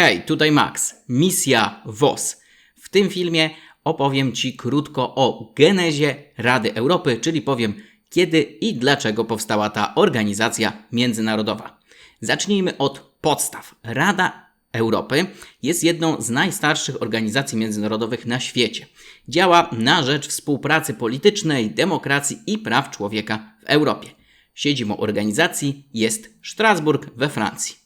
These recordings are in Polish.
Hej, tutaj Max, misja WOS. W tym filmie opowiem Ci krótko o genezie Rady Europy, czyli powiem kiedy i dlaczego powstała ta organizacja międzynarodowa. Zacznijmy od podstaw. Rada Europy jest jedną z najstarszych organizacji międzynarodowych na świecie. Działa na rzecz współpracy politycznej, demokracji i praw człowieka w Europie. Siedzibą organizacji jest Strasburg we Francji.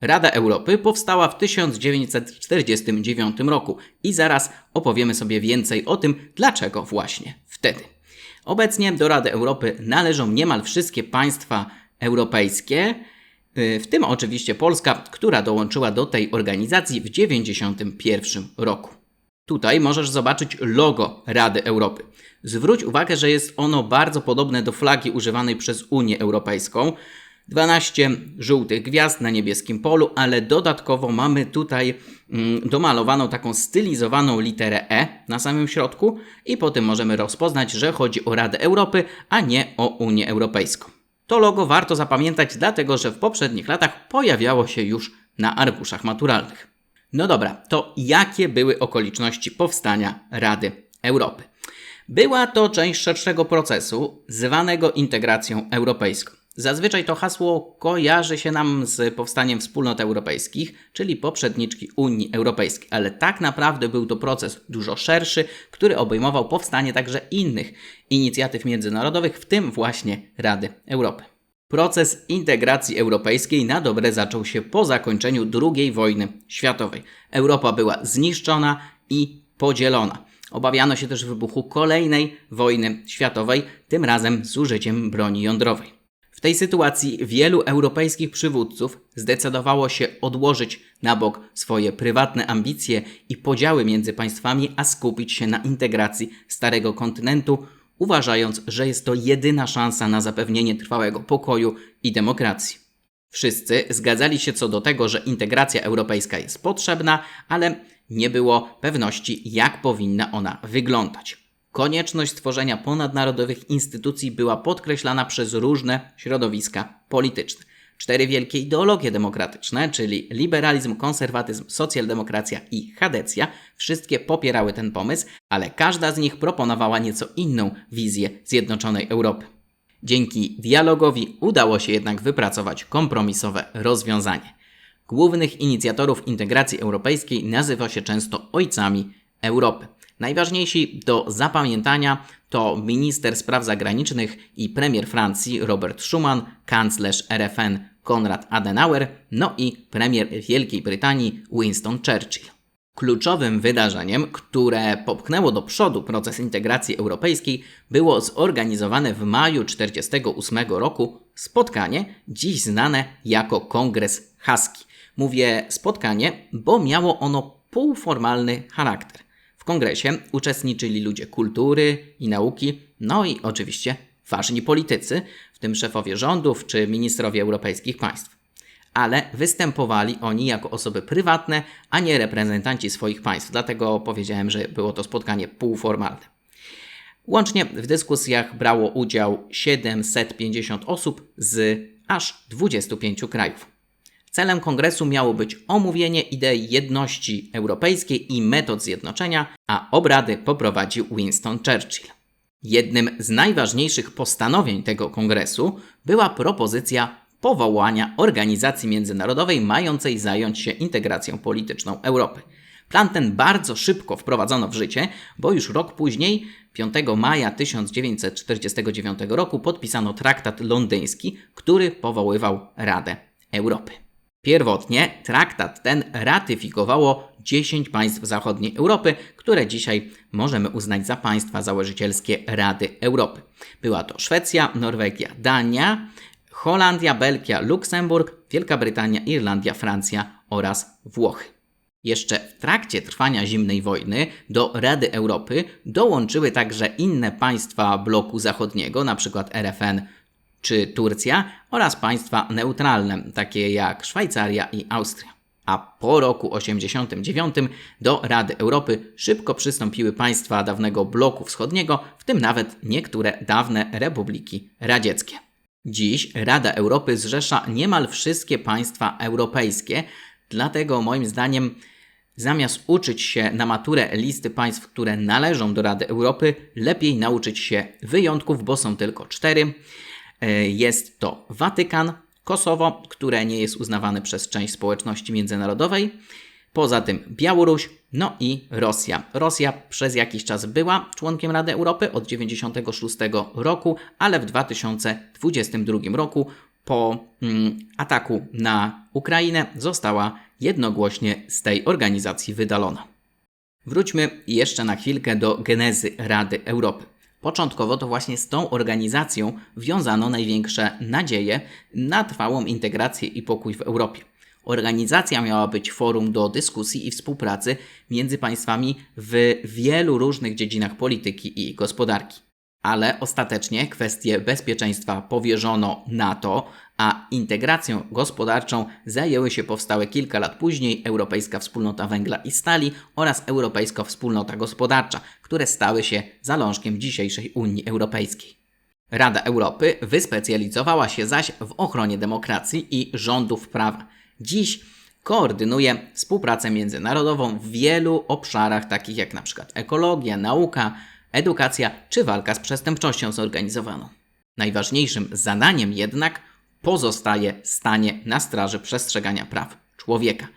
Rada Europy powstała w 1949 roku i zaraz opowiemy sobie więcej o tym, dlaczego właśnie wtedy. Obecnie do Rady Europy należą niemal wszystkie państwa europejskie, w tym oczywiście Polska, która dołączyła do tej organizacji w 1991 roku. Tutaj możesz zobaczyć logo Rady Europy. Zwróć uwagę, że jest ono bardzo podobne do flagi używanej przez Unię Europejską. 12 żółtych gwiazd na niebieskim polu, ale dodatkowo mamy tutaj mm, domalowaną taką stylizowaną literę E na samym środku i po tym możemy rozpoznać, że chodzi o Radę Europy, a nie o Unię Europejską. To logo warto zapamiętać, dlatego że w poprzednich latach pojawiało się już na arkuszach maturalnych. No dobra, to jakie były okoliczności powstania Rady Europy? Była to część szerszego procesu zwanego integracją europejską. Zazwyczaj to hasło kojarzy się nam z powstaniem wspólnot europejskich, czyli poprzedniczki Unii Europejskiej, ale tak naprawdę był to proces dużo szerszy, który obejmował powstanie także innych inicjatyw międzynarodowych, w tym właśnie Rady Europy. Proces integracji europejskiej na dobre zaczął się po zakończeniu II wojny światowej. Europa była zniszczona i podzielona. Obawiano się też wybuchu kolejnej wojny światowej, tym razem z użyciem broni jądrowej. W tej sytuacji wielu europejskich przywódców zdecydowało się odłożyć na bok swoje prywatne ambicje i podziały między państwami, a skupić się na integracji starego kontynentu, uważając, że jest to jedyna szansa na zapewnienie trwałego pokoju i demokracji. Wszyscy zgadzali się co do tego, że integracja europejska jest potrzebna, ale nie było pewności, jak powinna ona wyglądać. Konieczność stworzenia ponadnarodowych instytucji była podkreślana przez różne środowiska polityczne. Cztery wielkie ideologie demokratyczne, czyli liberalizm, konserwatyzm, socjaldemokracja i chadecja, wszystkie popierały ten pomysł, ale każda z nich proponowała nieco inną wizję zjednoczonej Europy. Dzięki dialogowi udało się jednak wypracować kompromisowe rozwiązanie. Głównych inicjatorów integracji europejskiej nazywa się często ojcami Europy. Najważniejsi do zapamiętania to minister spraw zagranicznych i premier Francji Robert Schuman, kanclerz RFN Konrad Adenauer, no i premier Wielkiej Brytanii Winston Churchill. Kluczowym wydarzeniem, które popchnęło do przodu proces integracji europejskiej, było zorganizowane w maju 1948 roku spotkanie, dziś znane jako Kongres Haski. Mówię spotkanie, bo miało ono półformalny charakter kongresie uczestniczyli ludzie kultury i nauki, no i oczywiście ważni politycy, w tym szefowie rządów czy ministrowie europejskich państw. Ale występowali oni jako osoby prywatne, a nie reprezentanci swoich państw, dlatego powiedziałem, że było to spotkanie półformalne. Łącznie w dyskusjach brało udział 750 osób z aż 25 krajów. Celem kongresu miało być omówienie idei jedności europejskiej i metod zjednoczenia, a obrady poprowadził Winston Churchill. Jednym z najważniejszych postanowień tego kongresu była propozycja powołania organizacji międzynarodowej mającej zająć się integracją polityczną Europy. Plan ten bardzo szybko wprowadzono w życie, bo już rok później, 5 maja 1949 roku, podpisano traktat londyński, który powoływał Radę Europy. Pierwotnie traktat ten ratyfikowało 10 państw zachodniej Europy, które dzisiaj możemy uznać za państwa założycielskie Rady Europy. Była to Szwecja, Norwegia, Dania, Holandia, Belgia, Luksemburg, Wielka Brytania, Irlandia, Francja oraz Włochy. Jeszcze w trakcie trwania zimnej wojny do Rady Europy dołączyły także inne państwa bloku zachodniego, np. RFN czy Turcja oraz państwa neutralne, takie jak Szwajcaria i Austria. A po roku 89 do Rady Europy szybko przystąpiły państwa dawnego bloku wschodniego, w tym nawet niektóre dawne republiki radzieckie. Dziś Rada Europy zrzesza niemal wszystkie państwa europejskie, Dlatego moim zdaniem zamiast uczyć się na maturę listy państw, które należą do Rady Europy, lepiej nauczyć się wyjątków, bo są tylko cztery. E, Jest to Watykan, Kosowo, które nie jest uznawane przez część społeczności międzynarodowej, poza tym Białoruś, no i Rosja. Rosja przez jakiś czas była członkiem Rady Europy od 1996 roku, ale w 2022 roku po mm, ataku na Ukrainę została jednogłośnie z tej organizacji wydalona. Wróćmy jeszcze na chwilkę do genezy Rady Europy. Początkowo to właśnie z tą organizacją wiązano największe nadzieje na trwałą integrację i pokój w Europie. Organizacja miała być forum do dyskusji i współpracy między państwami w wielu różnych dziedzinach polityki i gospodarki. Ale ostatecznie kwestie bezpieczeństwa powierzono NATO, a integracją gospodarczą zajęły się powstałe kilka lat później Europejska Wspólnota Węgla i Stali oraz Europejska Wspólnota Gospodarcza, które stały się zalążkiem dzisiejszej Unii Europejskiej. Rada Europy wyspecjalizowała się zaś w ochronie demokracji i rządów prawa. Dziś koordynuje współpracę międzynarodową w wielu obszarach, takich jak np. ekologia, nauka, edukacja czy walka z przestępczością zorganizowaną. Najważniejszym zadaniem jednak pozostaje stanie na straży przestrzegania praw człowieka.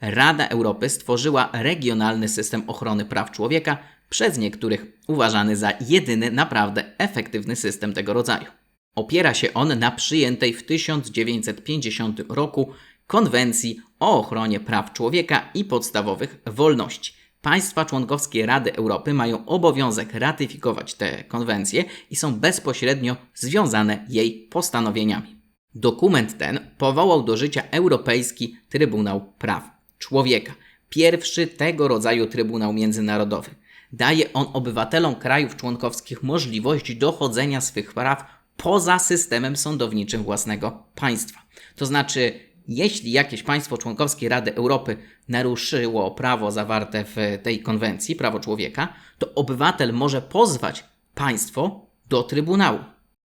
Rada Europy stworzyła regionalny system ochrony praw człowieka, przez niektórych uważany za jedyny naprawdę efektywny system tego rodzaju. Opiera się on na przyjętej w 1950 roku Konwencji o ochronie praw człowieka i podstawowych wolności. Państwa członkowskie Rady Europy mają obowiązek ratyfikować te konwencje i są bezpośrednio związane jej postanowieniami. Dokument ten powołał do życia Europejski Trybunał Praw Człowieka, pierwszy tego rodzaju Trybunał Międzynarodowy. Daje on obywatelom krajów członkowskich możliwość dochodzenia swych praw poza systemem sądowniczym własnego państwa. To znaczy, jeśli jakieś państwo członkowskie Rady Europy naruszyło prawo zawarte w tej konwencji, prawo człowieka, to obywatel może pozwać państwo do Trybunału.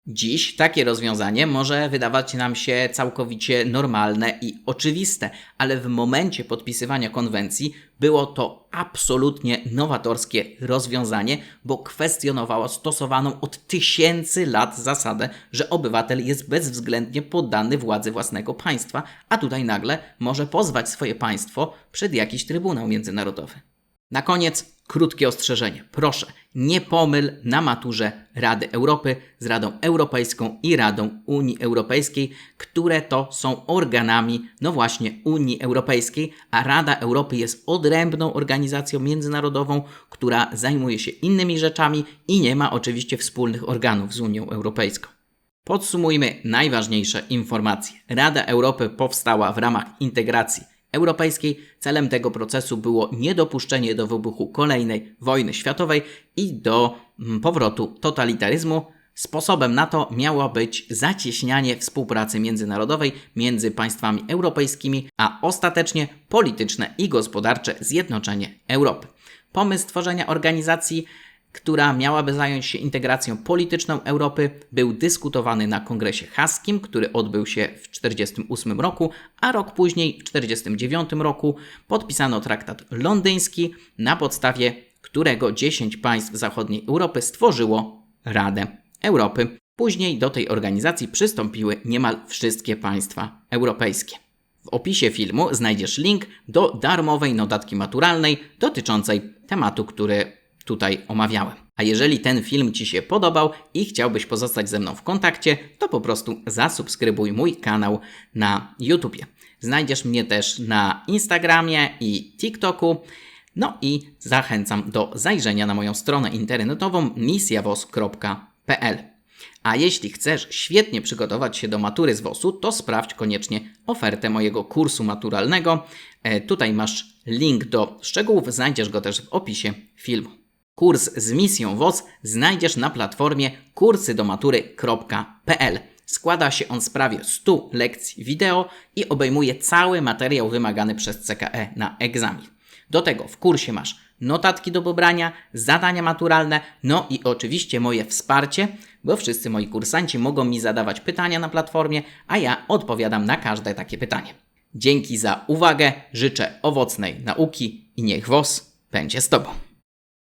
Dziś takie rozwiązanie może wydawać nam się całkowicie normalne i oczywiste, ale w momencie podpisywania konwencji było to absolutnie nowatorskie rozwiązanie, bo kwestionowało stosowaną od tysięcy lat zasadę, że obywatel jest bezwzględnie poddany władzy własnego państwa, a tutaj nagle może pozwać swoje państwo przed jakiś trybunał międzynarodowy. Na koniec krótkie ostrzeżenie. Proszę, nie pomyl na maturze Rady Europy z Radą Europejską i Radą Unii Europejskiej, które to są organami, no właśnie, Unii Europejskiej, a Rada Europy jest odrębną organizacją międzynarodową, która zajmuje się innymi rzeczami i nie ma oczywiście wspólnych organów z Unią Europejską. Podsumujmy najważniejsze informacje. Rada Europy powstała w ramach integracji Europejskiej. Celem tego procesu było niedopuszczenie do wybuchu kolejnej wojny światowej i do mm, powrotu totalitaryzmu. Sposobem na to miało być zacieśnianie współpracy międzynarodowej między państwami europejskimi, a ostatecznie polityczne i gospodarcze zjednoczenie Europy. Pomysł tworzenia organizacji która miałaby zająć się integracją polityczną Europy, był dyskutowany na kongresie haskim, który odbył się w 1948 roku, a rok później, w 1949 roku, podpisano traktat londyński, na podstawie którego 10 państw zachodniej Europy stworzyło Radę Europy. Później do tej organizacji przystąpiły niemal wszystkie państwa europejskie. W opisie filmu znajdziesz link do darmowej notatki maturalnej dotyczącej tematu, który tutaj omawiałem. A jeżeli ten film Ci się podobał i chciałbyś pozostać ze mną w kontakcie, to po prostu zasubskrybuj mój kanał na YouTubie. Znajdziesz mnie też na Instagramie i TikToku. No i zachęcam do zajrzenia na moją stronę internetową misjawos.pl. A jeśli chcesz świetnie przygotować się do matury z WOS-u, to sprawdź koniecznie ofertę mojego kursu maturalnego. E, tutaj masz link do szczegółów, znajdziesz go też w opisie filmu. Kurs z misją WOS znajdziesz na platformie kursydomatury.pl. Składa się on z prawie 100 lekcji wideo i obejmuje cały materiał wymagany przez CKE na egzamin. Do tego w kursie masz notatki do pobrania, zadania maturalne, no i oczywiście moje wsparcie, bo wszyscy moi kursanci mogą mi zadawać pytania na platformie, a ja odpowiadam na każde takie pytanie. Dzięki za uwagę, życzę owocnej nauki i niech WOS będzie z Tobą.